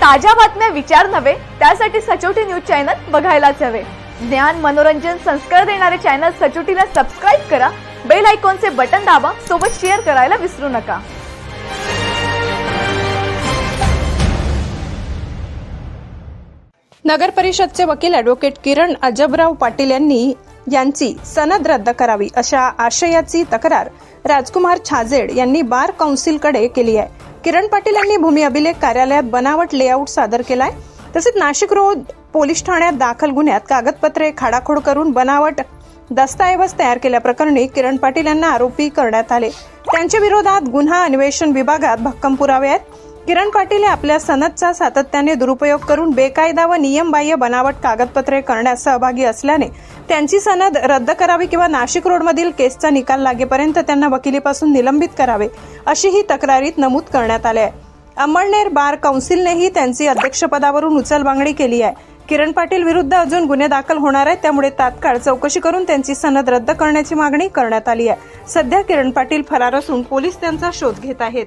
ताज्या बातम्या विचार नव्हे त्यासाठी सचोटी न्यूज चॅनल बघायलाच हवे. ज्ञान मनोरंजन संस्कार देणारे चॅनल सचोटीला सबस्क्राईब करा बेल आयकॉनचे बटन दाबा सोबत शेअर करायला विसरू नका. नगर परिषदचे वकील ॲडव्होकेट किरण अजबराव पाटील यांनी यांची सनद रद्द करावी अशा आशयाची तक्रार राजकुमार छाजेड यांनी बार कौन्सिलकडे केली आहे. किरण पाटील यांनी भूमी अभिलेख कार्यालयात बनावट लेआउट सादर केलाय. तसेच नाशिक रोड पोलीस ठाण्यात दाखल गुन्ह्यात कागदपत्रे खाडाखोड करून बनावट दस्तऐवज तयार केल्याप्रकरणी किरण पाटील यांना आरोपी करण्यात आले. त्यांच्या विरोधात गुन्हा अन्वेषण विभागात भक्कम पुरावे आहेत. किरण पाटील हे आपल्या सनदचा सातत्याने दुरुपयोग करून बेकायदा व नियमबाह्य बनावट कागदपत्रे करण्यास सहभागी असल्याने त्यांची सनद रद्द करावी किंवा नाशिक रोडमधील केसचा निकाल लागेपर्यंत त्यांना वकिलीपासून निलंबित करावे अशीही तक्रारीत नमूद करण्यात आले आहे. अंमळनेर बार कौन्सिलनेही त्यांची अध्यक्षपदावरून उचलबांगडी केली आहे. किरण पाटील विरुद्ध अजून गुन्हे दाखल होणार आहेत त्यामुळे तात्काळ चौकशी करून त्यांची सनद रद्द करण्याची मागणी करण्यात आली आहे. सध्या किरण पाटील फरार असून पोलीस त्यांचा शोध घेत आहेत.